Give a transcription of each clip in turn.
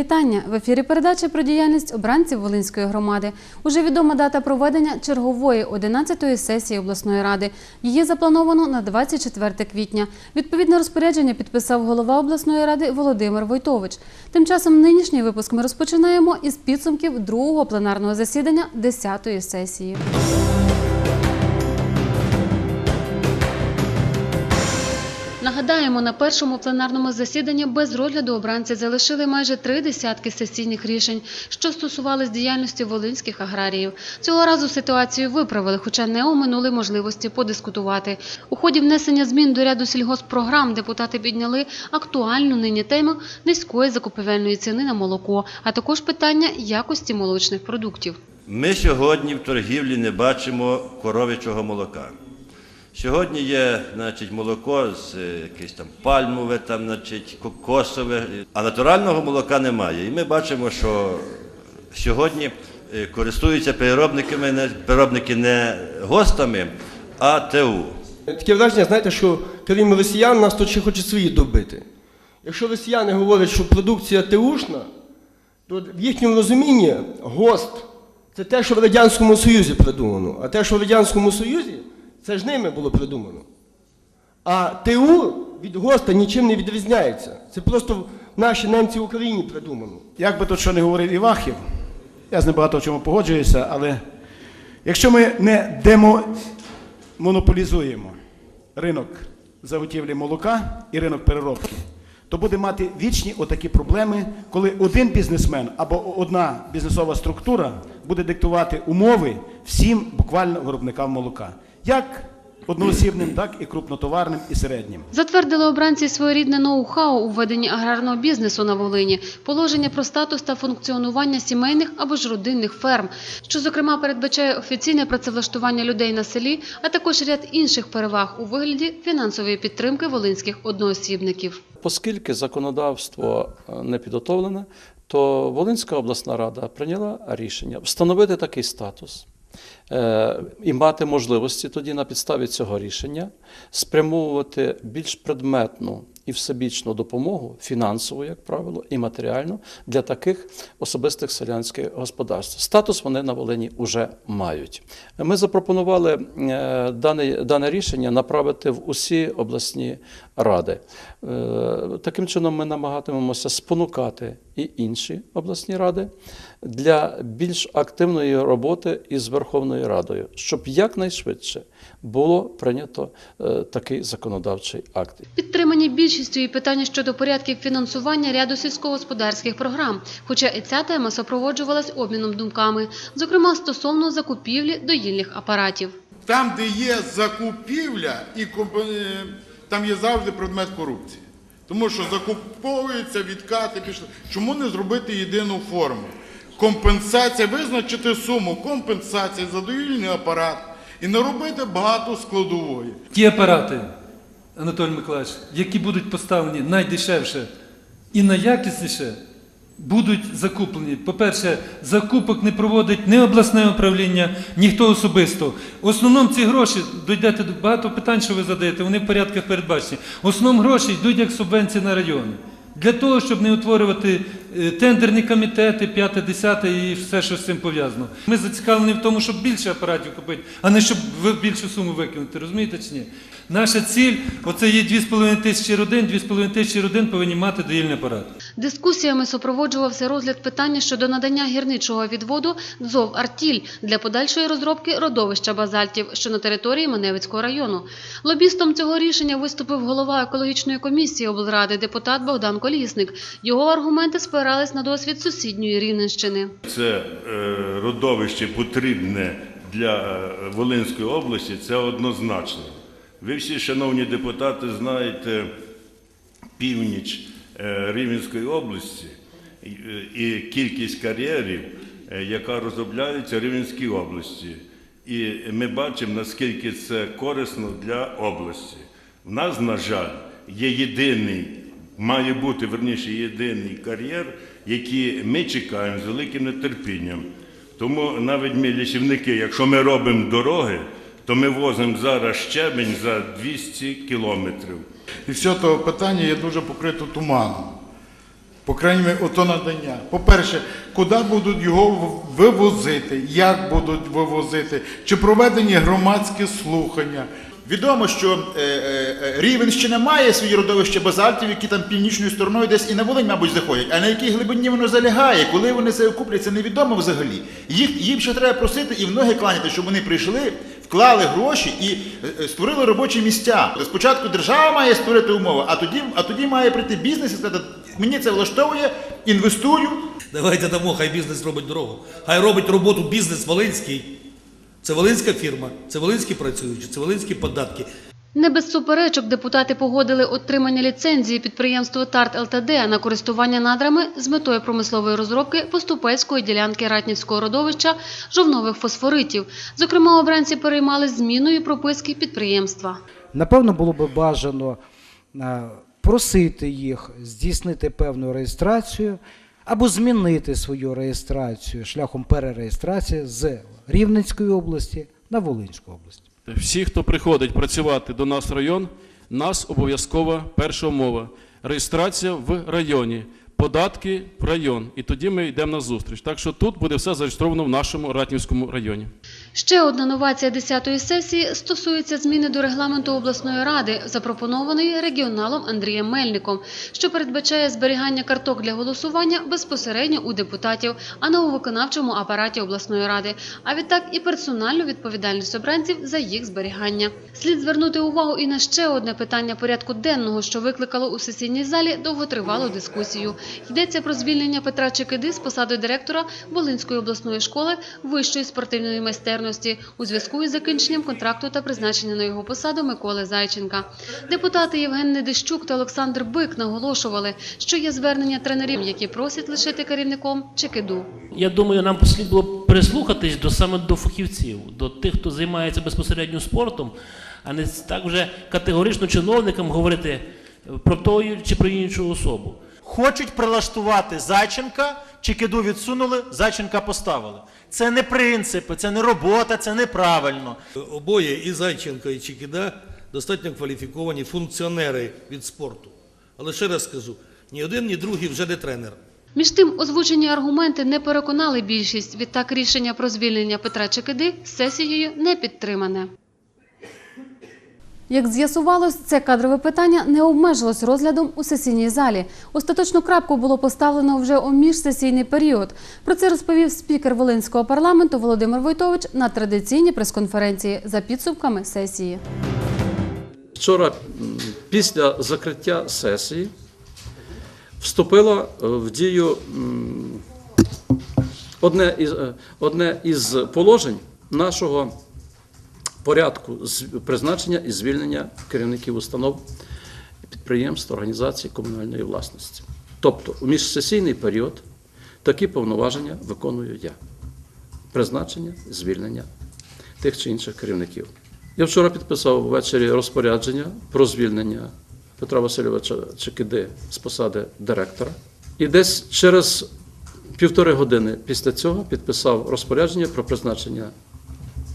вітання. В ефірі передача про діяльність обранців Волинської громади. Уже відома дата проведення чергової 11-ї сесії обласної ради. Її заплановано на 24 квітня. Відповідне розпорядження підписав голова обласної ради Володимир Войтович. Тим часом нинішній випуск ми розпочинаємо із підсумків другого пленарного засідання 10-ї сесії. Нагадаємо, на першому пленарному засіданні без розгляду обранці залишили майже три десятки сесійних рішень, що стосувались діяльності волинських аграріїв. Цього разу ситуацію виправили, хоча не оминули можливості подискутувати. У ході внесення змін до ряду сільгосппрограм депутати підняли актуальну нині тему низької закупівельної ціни на молоко, а також питання якості молочних продуктів. Ми сьогодні в торгівлі не бачимо коров'ячого молока. Сьогодні є значить, молоко з е, якесь там пальмове, там, значить, кокосове, а натурального молока немає. І ми бачимо, що сьогодні е, користуються переробниками, не- переробники не гостами, а ТУ. Таке враження, знаєте, що крім росіян, нас тут ще хочуть свої добити. Якщо росіяни говорять, що продукція ТУшна, то в їхньому розумінні ГОСТ це те, що в Радянському Союзі придумано. А те, що в Радянському Союзі, це ж ними було придумано. А ТУ від ГОСТа нічим не відрізняється. Це просто наші немці в Україні придумано. Як би тут що не говорив Івахів, я з ним багато в чому погоджуюся, але якщо ми не демонополізуємо ринок заготівлі молока і ринок переробки, то буде мати вічні отакі проблеми, коли один бізнесмен або одна бізнесова структура буде диктувати умови всім буквально виробникам молока. Як одноосібним, так і крупнотоварним і середнім. Затвердили обранці своєрідне ноу-хау у веденні аграрного бізнесу на Волині, положення про статус та функціонування сімейних або ж родинних ферм, що зокрема передбачає офіційне працевлаштування людей на селі, а також ряд інших переваг у вигляді фінансової підтримки волинських одноосібників. Оскільки законодавство е, не підготовлене, то Волинська обласна рада прийняла рішення встановити такий статус і мати можливості тоді на підставі цього рішення спрямовувати більш предметну і всебічну допомогу, фінансову, як правило, і матеріальну для таких особистих селянських господарств. Статус вони на Волині вже мають. Ми запропонували е, дане, дане рішення направити в усі обласні ради. Е, Таким чином, ми намагатимемося спонукати і інші обласні ради для більш активної роботи із Верховною Радою, щоб якнайшвидше було прийнято е, такий законодавчий акт. Підтримані більшістю і питання щодо порядків фінансування ряду сільськогосподарських програм, хоча і ця тема супроводжувалась обміном думками, зокрема стосовно закупівлі доїльних апаратів. Там, де є закупівля, і комп- е, там є завжди предмет корупції. Тому що закуповуються відкати, пішли. Чому не зробити єдину форму? Компенсація, визначити суму компенсації за довільний апарат і не робити багато складової. Ті апарати, Анатолій Миколаївич, які будуть поставлені найдешевше і найякісніше, будуть закуплені. По-перше, закупок не проводить ні обласне управління, ніхто особисто. В основному ці гроші, дійдете до багато питань, що ви задаєте, вони в порядках передбачені. В основному гроші йдуть як субвенції на райони. Для того, щоб не утворювати тендерні комітети, п'яте, десяте і все, що з цим пов'язано. Ми зацікавлені в тому, щоб більше апаратів купити, а не щоб більшу суму викинути. Розумієте чи ні? Наша ціль оце є 2,5 тисячі родин, 2,5 тисячі родин повинні мати доїльний апарат. Дискусіями супроводжувався розгляд питання щодо надання гірничого відводу ДЗОВ «Артіль» для подальшої розробки родовища базальтів, що на території Маневицького району. Лобістом цього рішення виступив голова екологічної комісії облради депутат Богдан Колісник. Його аргументи спирались на досвід сусідньої Рівненщини. Це е, родовище потрібне для е, Волинської області, це однозначно. Ви всі, шановні депутати, знаєте північ е, Рівненської області і, кількість кар'єрів, яка розробляється в Рівненській області. І ми бачимо, наскільки це корисно для області. В нас, на жаль, є єдиний, має бути верніше єдиний кар'єр, який ми чекаємо з великим нетерпінням. Тому навіть ми, лісівники, якщо ми робимо дороги, то ми возимо зараз щебень за 200 кілометрів. І все того питання є дуже покрито туманом. По крайній ото надання. По-перше, куди будуть його вивозити, як будуть вивозити, чи проведені громадські слухання. Відомо, що е, е, Рівенщина має свої родовища базальтів, які там північною стороною десь і на Волинь, мабуть, заходять. А на якій глибині воно залягає, коли вони це куплять, це невідомо взагалі. Їх, їм ще треба просити і в ноги кланяти, щоб вони прийшли, вклали гроші і е, е, створили робочі місця. Спочатку держава має створити умови, а тоді, а тоді має прийти бізнес і сказати, мені це влаштовує, інвестую. Давайте дамо, хай бізнес робить дорогу. Хай робить роботу бізнес Волинський. Це Волинська фірма, це Волинські працюючі, це Волинські податки. Не без суперечок депутати погодили отримання ліцензії підприємству ТАРТ ЛТД на користування надрами з метою промислової розробки поступельської ділянки Ратнівського родовища жовнових фосфоритів. Зокрема, обранці переймали зміною прописки підприємства. Напевно, було би бажано е, просити їх здійснити певну реєстрацію або змінити свою реєстрацію шляхом перереєстрації з Рівненської області на Волинську область. Всі, хто приходить працювати до нас в район, нас обов'язкова перша умова. Реєстрація в районі, податки в район. І тоді ми йдемо на зустріч. Так що тут буде все зареєстровано в нашому Ратнівському районі. Ще одна новація 10-ї сесії стосується зміни до регламенту обласної ради, запропонованої регіоналом Андрієм Мельником, що передбачає зберігання карток для голосування безпосередньо у депутатів, а не у виконавчому апараті обласної ради, а відтак і персональну відповідальність обранців за їх зберігання. Слід звернути увагу і на ще одне питання порядку денного, що викликало у сесійній залі довготривалу дискусію. Йдеться про звільнення Петра Чекиди з посади директора Волинської обласної школи вищої спортивної майстерності у зв'язку із закінченням контракту та призначення на його посаду Миколи Зайченка. Депутати Євген Недищук та Олександр Бик наголошували, що є звернення тренерів, які просять лишити керівником Чекиду. Я думаю, нам слід було прислухатись до саме до фахівців, до тих, хто займається безпосередньо спортом, а не так вже категорично чиновникам говорити про тою чи про іншу особу. Хочуть прилаштувати Зайченка, Чекиду відсунули, Зайченка поставили. Це не принципи, це не робота, це неправильно. Обоє і Зайченко, і Чикіда достатньо кваліфіковані функціонери від спорту. Але ще раз скажу, ні один, ні другий вже не тренер. Між тим, озвучені аргументи не переконали більшість. Відтак рішення про звільнення Петра Чекиди сесією не підтримане. Як з'ясувалось, це кадрове питання не обмежилось розглядом у сесійній залі. Остаточну крапку було поставлено вже у міжсесійний період. Про це розповів спікер Волинського парламенту Володимир Войтович на традиційній прес-конференції за підсумками сесії. Вчора, після закриття сесії, вступило е, в дію одне із, е, одне із положень нашого порядку призначення і звільнення керівників установ, підприємств, організацій комунальної власності. Тобто, у міжсесійний період такі повноваження виконую я. Призначення, звільнення тих чи інших керівників. Я вчора підписав ввечері розпорядження про звільнення Петра Васильовича Чекиди з посади директора. І десь через півтори години після цього підписав розпорядження про призначення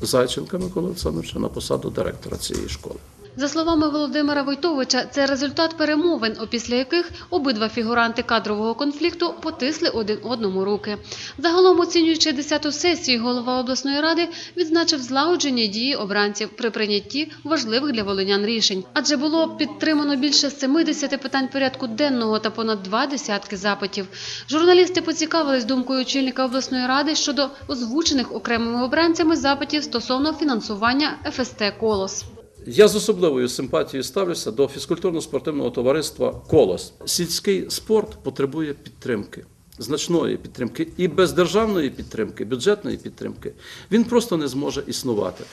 Зайченка Миколи Олександровича на посаду директора цієї школи. За словами Володимира Войтовича, це результат перемовин, опісля яких обидва фігуранти кадрового конфлікту потисли один одному руки. Загалом, оцінюючи 10-ту сесію, голова обласної ради відзначив злагоджені дії обранців при прийнятті важливих для волинян рішень. Адже було підтримано більше 70 питань порядку денного та понад два десятки запитів. Журналісти поцікавились думкою очільника обласної ради щодо озвучених окремими обранцями запитів стосовно фінансування ФСТ «Колос». Я з особливою симпатією ставлюся до фізкультурно-спортивного товариства Колос. Сільський спорт потребує підтримки, значної підтримки і без державної підтримки, бюджетної підтримки він просто не зможе існувати.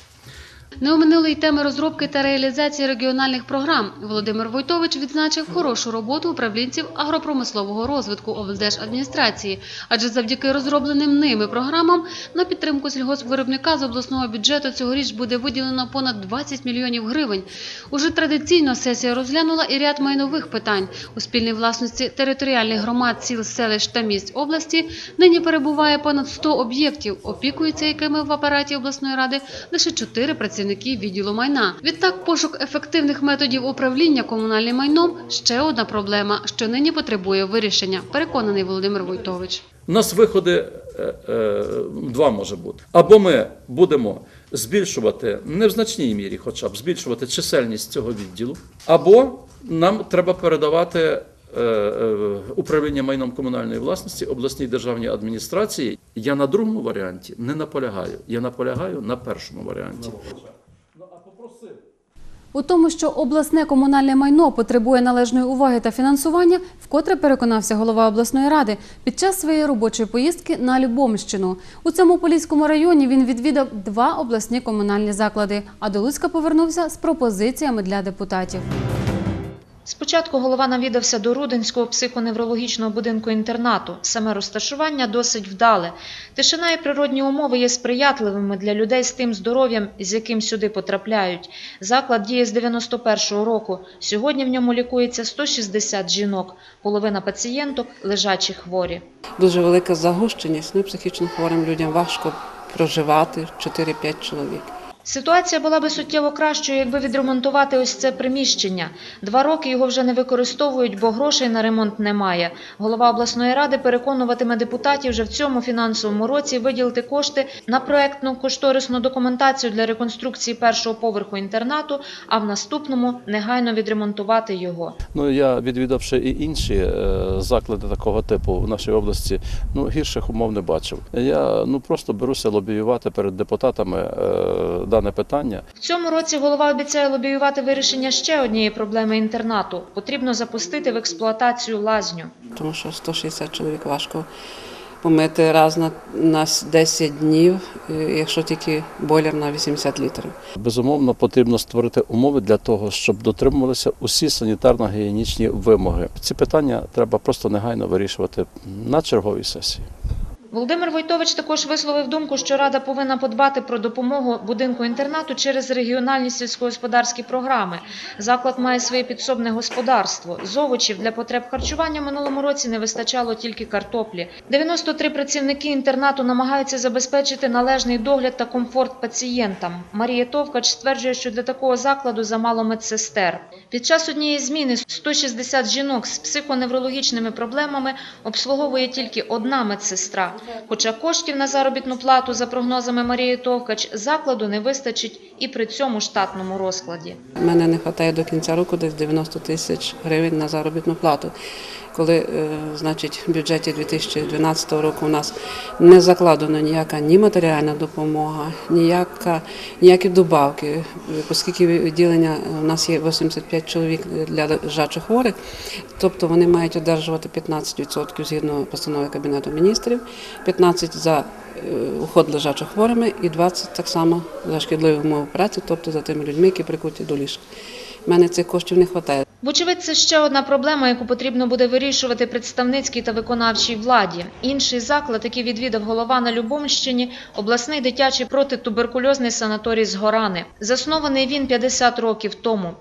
Не оминули й теми розробки та реалізації регіональних програм. Володимир Войтович відзначив хорошу роботу управлінців агропромислового розвитку облдержадміністрації, адже завдяки розробленим ними програмам на підтримку сільгоспвиробника з обласного бюджету цьогоріч буде виділено понад 20 мільйонів гривень. Уже традиційно сесія розглянула і ряд майнових питань. У спільній власності територіальних громад, сіл, селищ та міст області нині перебуває понад 100 об'єктів, опікуються якими в апараті обласної ради лише 4 працівники працівників відділу майна. Відтак, пошук ефективних методів управління комунальним майном ще одна проблема, що нині потребує вирішення. Переконаний Володимир Войтович. У нас виходи е, е, два може бути. Або ми будемо збільшувати не в значній мірі, хоча б збільшувати чисельність цього відділу, або нам треба передавати управління майном комунальної власності обласній державній адміністрації. Я на другому варіанті не наполягаю. Я наполягаю на першому варіанті. У тому, що обласне комунальне майно потребує належної уваги та фінансування, вкотре переконався голова обласної ради під час своєї робочої поїздки на Любомщину. У цьому поліському районі він відвідав два обласні комунальні заклади, а до Луцька повернувся з пропозиціями для депутатів. Спочатку голова навідався до Рудинського психоневрологічного будинку інтернату. Саме розташування досить вдале. Тишина і природні умови є сприятливими для людей з тим здоров'ям, з яким сюди потрапляють. Заклад діє з 91-го року. Сьогодні в ньому лікується 160 жінок. Половина пацієнток лежачі хворі. Дуже велика загущеність. Ну, психічно хворим людям важко проживати 4-5 чоловік. Ситуація була би суттєво кращою, якби відремонтувати ось це приміщення. Два роки його вже не використовують, бо грошей на ремонт немає. Голова обласної ради переконуватиме депутатів вже в цьому фінансовому році виділити кошти на проектну кошторисну документацію для реконструкції першого поверху інтернату, а в наступному негайно відремонтувати його. Ну я відвідавши і інші е, заклади такого типу в нашій області, ну гірших умов не бачив. Я ну просто беруся лобіювати перед депутатами е, дане питання. В цьому році голова обіцяє лобіювати вирішення ще однієї проблеми інтернату. Потрібно запустити в експлуатацію лазню. Тому що 160 чоловік важко помити раз на, на 10 днів, е, якщо тільки бойлер на 80 літрів. Безумовно, потрібно створити умови для того, щоб дотримувалися усі санітарно-гігієнічні вимоги. Ці питання треба просто негайно вирішувати на черговій сесії. Володимир Войтович також висловив думку, що Рада повинна подбати про допомогу будинку-інтернату через регіональні сільськогосподарські програми. Заклад має своє підсобне господарство. З овочів для потреб харчування минулому році не вистачало тільки картоплі. 93 працівники інтернату намагаються забезпечити належний догляд та комфорт пацієнтам. Марія Товкач стверджує, що для такого закладу замало медсестер. Під час однієї зміни 160 жінок з психоневрологічними проблемами обслуговує тільки одна медсестра. Хоча коштів на заробітну плату, за прогнозами Марії Товкач, закладу не вистачить і при цьому штатному розкладі. Мене не вистачає до кінця року десь 90 тисяч гривень на заробітну плату. Коли, е, значить, в бюджеті 2012 року у нас не закладена ніяка ні матеріальна допомога, ніяка, ніякі добавки, оскільки відділення у нас є 85 чоловік для лежачих хворих, тобто вони мають одержувати 15% згідно постанови Кабінету міністрів, 15% за е, уход лежачих хворими і 20% так само за шкідливі умови праці, тобто за тими людьми, які прикуті до ліжка. У мене цих коштів не вистачає. Вочевидь, це ще одна проблема, яку потрібно буде вирішувати представницькій та виконавчій владі. Інший заклад, який відвідав голова на Любомщині, обласний дитячий протитуберкульозний санаторій Згорани. Заснований він 50 років тому.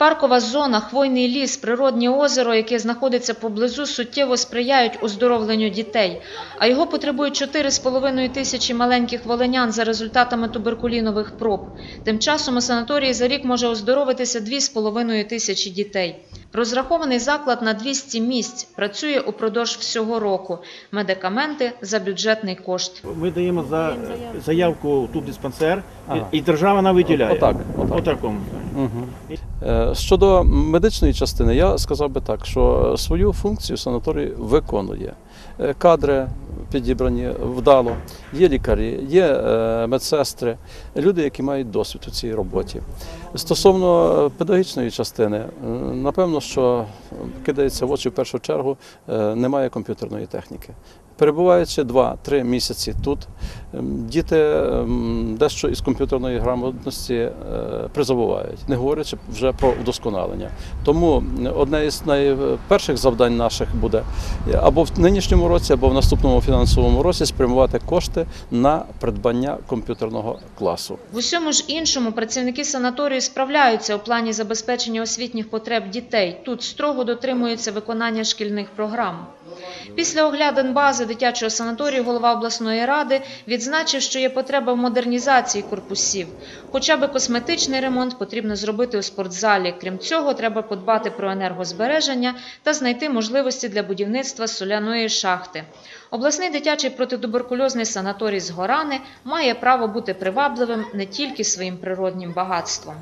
Паркова зона, хвойний ліс, природнє озеро, яке знаходиться поблизу, суттєво сприяють оздоровленню дітей. А його потребують 4,5 тисячі маленьких волинян за результатами туберкулінових проб. Тим часом у санаторії за рік може оздоровитися 2,5 тисячі дітей. Розрахований заклад на 200 місць, працює упродовж всього року. Медикаменти за бюджетний кошт. Ми даємо за заявку тут диспансер, і держава нам виділяє. Отак, отак. Е, Щодо медичної частини, я сказав би так, що свою функцію санаторій виконує. Е, Кадри підібрані вдало, є лікарі, є е, медсестри, люди, які мають досвід у цій роботі. Стосовно педагогічної частини, напевно, що кидається в очі в першу чергу, немає комп'ютерної техніки. Перебуваючи 2-3 місяці тут, ем, діти ем, дещо із комп'ютерної грамотності е, призабувають, не говорячи вже про вдосконалення. Тому одне із найперших завдань наших буде або в нинішньому році, або в наступному фінансовому році спрямувати кошти на придбання комп'ютерного класу. В усьому ж іншому працівники санаторію справляються у плані забезпечення освітніх потреб дітей. Тут строго дотримуються виконання шкільних програм. Після оглядин бази дитячого санаторію голова обласної ради відзначив, що є потреба в модернізації корпусів. Хоча би косметичний ремонт потрібно зробити у спортзалі. Крім цього, треба подбати про енергозбереження та знайти можливості для будівництва соляної шахти. Обласний дитячий протитуберкульозний санаторій з Горани має право бути привабливим не тільки своїм природнім багатством.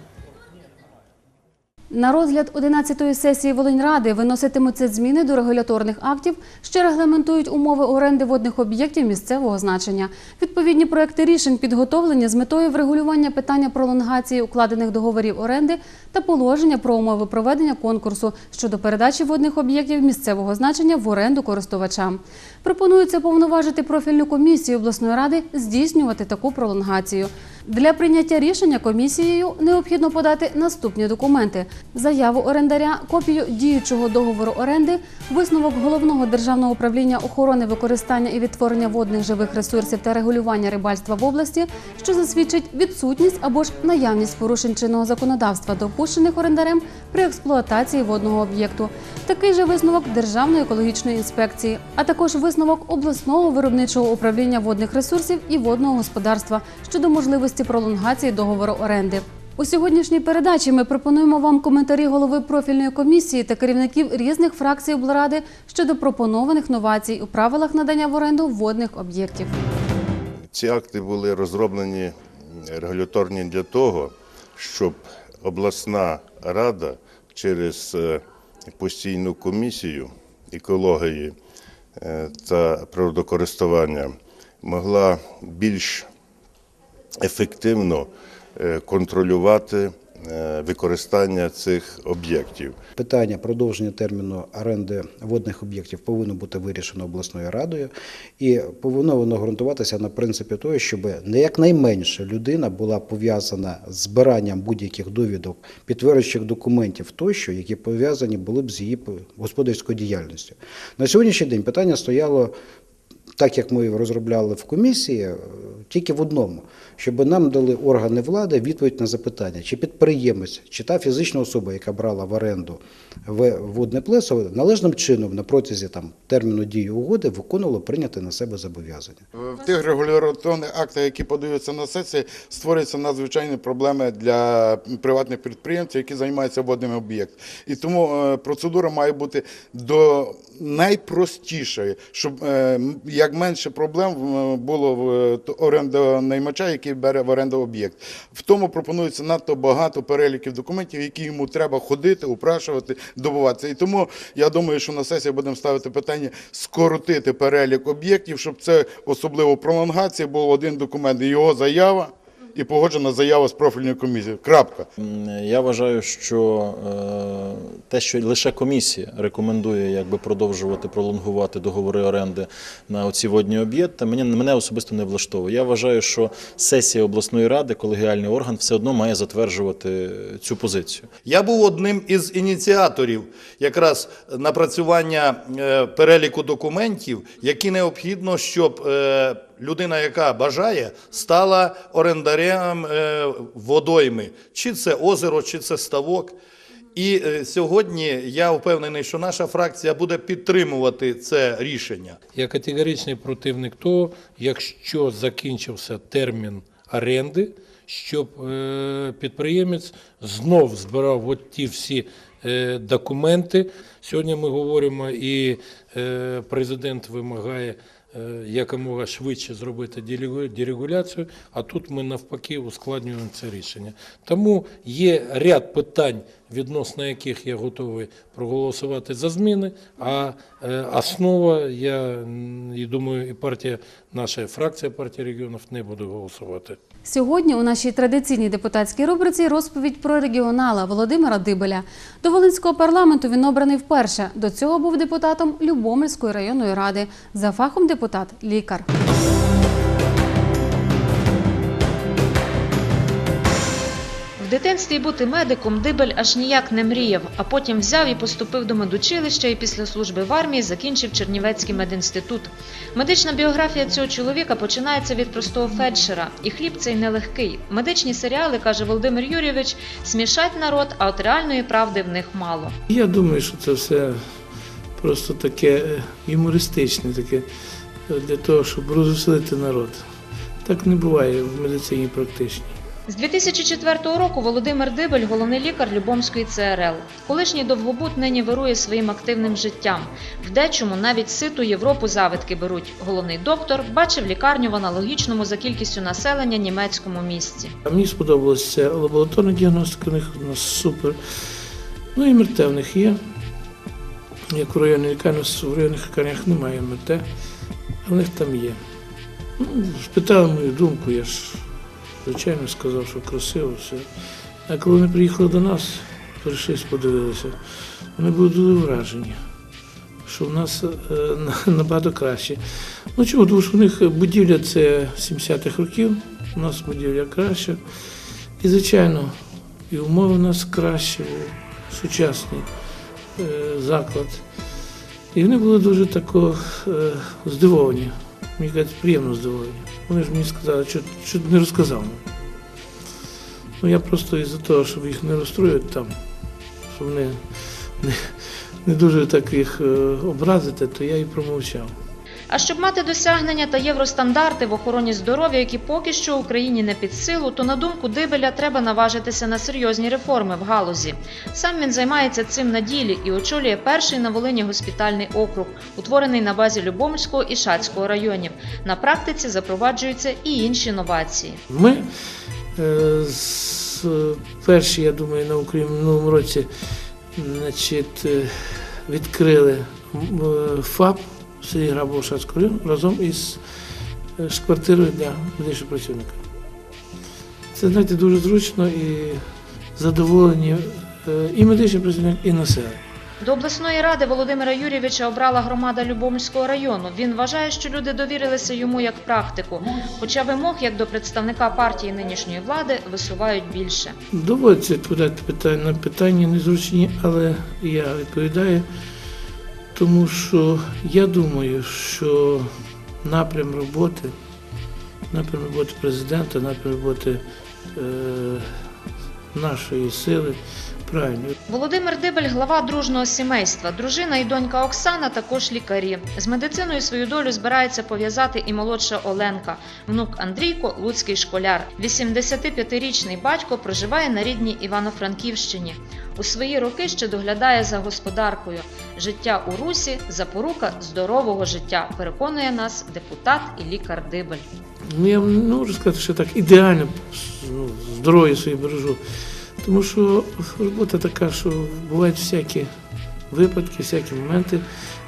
На розгляд 11-ї сесії Волиньради виноситимуться зміни до регуляторних актів, що регламентують умови оренди водних об'єктів місцевого значення. Відповідні проекти рішень підготовлені з метою врегулювання питання пролонгації укладених договорів оренди та положення про умови проведення конкурсу щодо передачі водних об'єктів місцевого значення в оренду користувачам. Пропонується повноважити профільну комісію обласної ради здійснювати таку пролонгацію. Для прийняття рішення комісією необхідно подати наступні документи: заяву орендаря, копію діючого договору оренди, висновок головного державного управління охорони використання і відтворення водних живих ресурсів та регулювання рибальства в області, що засвідчить відсутність або ж наявність порушень чинного законодавства, допущених орендарем при експлуатації водного об'єкту. Такий же висновок Державної екологічної інспекції, а також висновок обласного виробничого управління водних ресурсів і водного господарства щодо можливості пролонгації договору оренди. У сьогоднішній передачі ми пропонуємо вам коментарі голови профільної комісії та керівників різних фракцій облради щодо пропонованих новацій у правилах надання в оренду водних об'єктів. Ці акти були розроблені регуляторні для того, щоб обласна рада через е, постійну комісію екології е, та природокористування могла більш ефективно е, контролювати е, використання цих об'єктів. Питання продовження терміну оренди водних об'єктів повинно бути вирішено обласною радою, і повинно воно ґрунтуватися на принципі того, щоб не якнайменше людина була пов'язана з збиранням будь-яких довідок, підтверджуючих документів тощо, які пов'язані були б з її господарською діяльністю. На сьогоднішній день питання стояло. Так як ми розробляли в комісії, е, тільки в одному, щоб нам дали органи влади відповідь на запитання, чи підприємець, чи та фізична особа, яка брала в оренду водне плесо, належним чином на протязі там терміну дії угоди виконувало прийняти на себе зобов'язання. В тих регуляторних актах, які подаються на сесії, створюються надзвичайні проблеми для приватних підприємців, які займаються водними об'єктами. І тому е, процедура має бути до найпростішої, щоб е, м- як менше проблем е, було в е, наймача, орендонаймача, який бере в оренду об'єкт. В тому пропонується надто багато переліків документів, які йому треба ходити, упрашувати, добуватися. І тому я думаю, що на сесії будемо ставити питання скоротити перелік об'єктів, щоб це особливо пролонгація був один документ, його заява. І погоджена заява з профільної комісії. Крапка. Я вважаю, що е, те, що лише комісія рекомендує якби продовжувати пролонгувати договори оренди на оці водні об'єкти, мені мене особисто не влаштовує. Я вважаю, що сесія обласної ради, колегіальний орган, все одно має затверджувати цю позицію. Я був одним із ініціаторів якраз напрацювання е, переліку документів, які необхідно, щоб е, людина, яка бажає, стала орендарем е, водойми, чи це озеро, чи це ставок. І е, сьогодні я впевнений, що наша фракція буде підтримувати це рішення. Я категоричний противник того, якщо закінчився термін оренди, щоб е, підприємець знов збирав от ті всі документи. Сьогодні ми говоримо, і президент вимагає якомога швидше зробити дерегу- дерегуляцію, а тут ми навпаки ускладнюємо це рішення. Тому є ряд питань, відносно яких я готовий проголосувати за зміни, а е, основа, я і думаю, і партія, наша фракція партії регіонів не буде голосувати. Сьогодні у нашій традиційній депутатській рубриці розповідь про регіонала Володимира Дибеля. До Волинського парламенту він обраний вперше. До цього був депутатом Любомельської районної ради. За фахом депутат – лікар. В дитинстві бути медиком Дибель аж ніяк не мріяв, а потім взяв і поступив до медучилища і після служби в армії закінчив Чернівецький медінститут. Медична біографія цього чоловіка починається від простого фельдшера, і хліб цей нелегкий. Медичні серіали, каже Володимир Юрійович, смішать народ, а от реальної правди в них мало. Я думаю, що це все просто таке е, юмористичне, таке е, для того, щоб розвеселити народ. Так не буває в медицині практичній. З 2004 року Володимир Дибель – головний лікар Любомської ЦРЛ. Колишній довгобут нині вирує своїм активним життям. В дечому навіть ситу Європу завидки беруть. Головний доктор бачив лікарню в аналогічному за кількістю населення німецькому місті. Мені сподобалася лабораторна діагностика, у них у нас супер. Ну і МРТ в них є. Як у районній лікарні, в районних лікарнях немає МРТ, а в них там є. Ну, спитали мою думку, я ж звичайно сказав, що красиво все. А коли вони приїхали до нас, прийшли, подивилися, вони були дуже вражені, що в нас е, набагато краще. Ну чому? Тому що у них будівля це 70-х років, у нас будівля краща. І, звичайно, і умови у нас кращі, сучасний е, заклад. І вони були дуже тако е, здивовані. Мені кажуть, приємно здивовані. Вони ж мені сказали, що, що не розказав. Ну я просто із-за того, щоб їх не розстроювати там, щоб вони не, не дуже так їх е, образити, то я і промовчав. А щоб мати досягнення та євростандарти в охороні здоров'я, які поки що Україні не під силу, то на думку Дибеля треба наважитися на серйозні реформи в галузі. Сам він займається цим на ділі і очолює перший на Волині госпітальний округ, утворений на базі Любомського і Шацького районів. На практиці запроваджуються і інші новації. Ми е, перші, я думаю, на Україні році значить, е, відкрили е, ФАП селі Грабово Шацького району разом із е, квартирою для медичного працівника. Це, знаєте, дуже зручно і задоволені е, і медичний працівник, і населення. До обласної ради Володимира Юрійовича обрала громада Любомльського району. Він вважає, що люди довірилися йому як практику, хоча вимог як до представника партії нинішньої влади висувають більше. Доводиться відповідати питання на питання незручні, але я відповідаю, тому що я думаю, що напрям роботи, напрям роботи президента, напрям роботи е, нашої сили правильний. Володимир Дибель – глава дружного сімейства. Дружина і донька Оксана також лікарі. З медициною свою долю збирається пов'язати і молодша Оленка. Внук Андрійко – луцький школяр. 85-річний батько проживає на рідній Івано-Франківщині. У свої роки ще доглядає за господаркою. Життя у Русі – запорука здорового життя, переконує нас депутат і лікар Дибель. Ну, я можу сказати, що так ідеально ну, здоров'я своє бережу. Тому що робота така, що бувають всякі випадки, всякі моменти.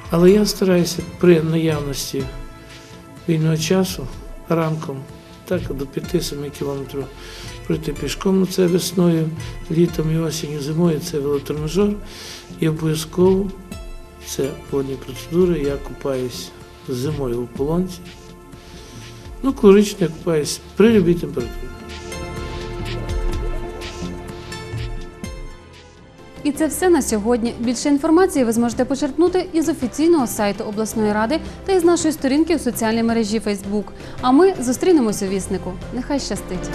Але я стараюся при наявності вільного часу ранком, так до 5-7 кілометрів пройти пішком. Ну, це весною, літом і осінню, зимою це велотренажер. І обов'язково це водні процедури. Я купаюсь зимою у полонці. Ну, калорично я купаюсь при любій температурі. І це все на сьогодні. Більше інформації ви зможете почерпнути із офіційного сайту обласної ради та із нашої сторінки у соціальній мережі Facebook. А ми зустрінемось у віснику. Нехай щастить!